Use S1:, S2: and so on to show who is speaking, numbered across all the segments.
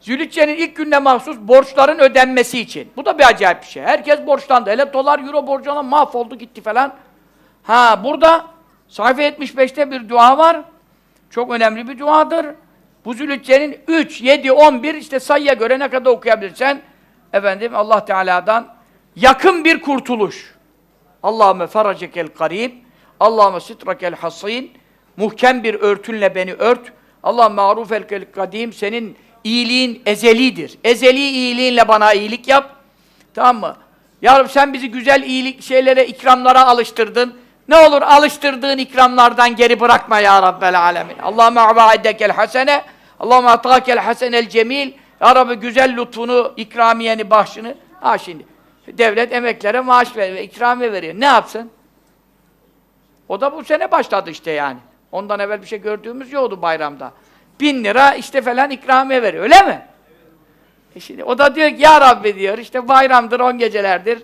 S1: Zülhicce'nin ilk gününe mahsus borçların ödenmesi için. Bu da bir acayip bir şey. Herkes borçlandı. Hele dolar, euro borcu olan mahvoldu gitti falan. Ha burada sayfa 75'te bir dua var. Çok önemli bir duadır. Bu Zülhicce'nin 3, 7, 11 işte sayıya göre ne kadar okuyabilirsen efendim Allah Teala'dan yakın bir kurtuluş. Allahümme feracekel karib, Allahümme sitrakel hasin, muhkem bir örtünle beni ört. Allah marufel kadim, senin iyiliğin ezelidir. Ezeli iyiliğinle bana iyilik yap. Tamam mı? Ya Rabbi sen bizi güzel iyilik şeylere, ikramlara alıştırdın. Ne olur alıştırdığın ikramlardan geri bırakma ya Rabbel alemin. Allahümme avaidekel hasene, Allahümme atakel hasenel cemil. Ya Rabbi güzel lütfunu, ikramiyeni, bahşını. Ha şimdi. Devlet emeklere maaş veriyor, ikramiye veriyor. Ne yapsın? O da bu sene başladı işte yani. Ondan evvel bir şey gördüğümüz yoktu bayramda. Bin lira işte falan ikramiye veriyor, öyle mi? E şimdi o da diyor ki, ya Rabbi diyor, işte bayramdır, on gecelerdir.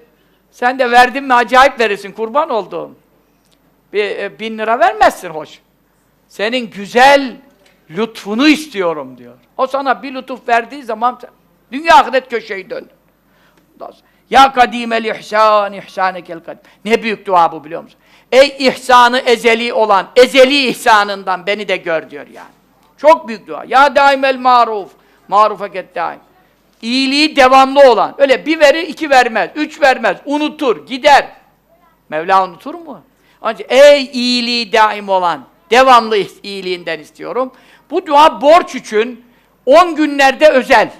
S1: Sen de verdin mi acayip verirsin, kurban olduğum. Bir e, bin lira vermezsin hoş. Senin güzel lütfunu istiyorum diyor. O sana bir lütuf verdiği zaman dünya ahiret köşeyi dön. Ya kadimel ihsan, ihsanekel kadim. Ne büyük dua bu biliyor musun? Ey ihsanı ezeli olan, ezeli ihsanından beni de gör diyor yani. Çok büyük dua. Ya daimel maruf, marufe ket daim. İyiliği devamlı olan. Öyle bir verir, iki vermez, üç vermez, unutur, gider. Mevla unutur mu? Ancak ey iyiliği daim olan, devamlı iyiliğinden istiyorum. Bu dua borç için 10 günlerde özel.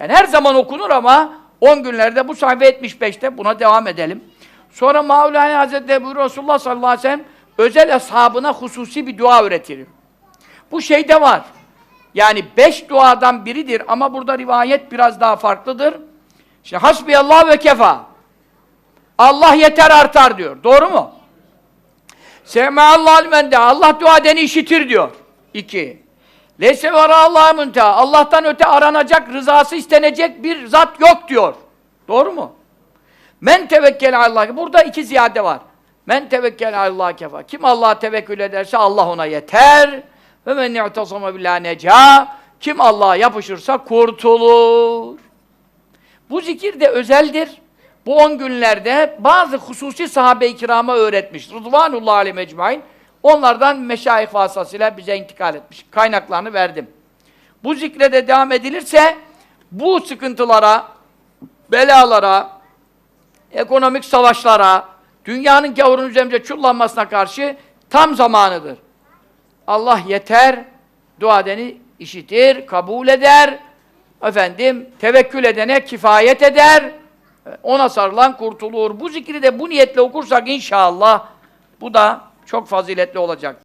S1: Yani her zaman okunur ama 10 günlerde bu sayfa 75'te buna devam edelim. Sonra Mevlana Hazretleri buyuruyor Resulullah sallallahu aleyhi ve sellem özel ashabına hususi bir dua öğretir. Bu şeyde var. Yani beş duadan biridir ama burada rivayet biraz daha farklıdır. İşte hasbiyallah ve kefa. Allah yeter artar diyor. Doğru mu? Sema'allahu men de Allah dua edeni işitir diyor. İki. Leyse Allah'a münteha. Allah'tan öte aranacak, rızası istenecek bir zat yok diyor. Doğru mu? Men tevekkele Allah. Burada iki ziyade var. Men tevekkele Allah kefa. Kim Allah'a tevekkül ederse Allah ona yeter. Ve men i'tasama billahi neca. Kim Allah'a yapışırsa kurtulur. Bu zikir de özeldir. Bu on günlerde bazı hususi sahabe-i kirama öğretmiş. Rıdvanullah aleyhi mecmain. Onlardan meşayih vasıtasıyla bize intikal etmiş. Kaynaklarını verdim. Bu zikre de devam edilirse bu sıkıntılara, belalara, ekonomik savaşlara, dünyanın gavurun üzerimize çullanmasına karşı tam zamanıdır. Allah yeter, dua edeni işitir, kabul eder, efendim, tevekkül edene kifayet eder, ona sarılan kurtulur. Bu zikri de bu niyetle okursak inşallah bu da çok faziletli olacak.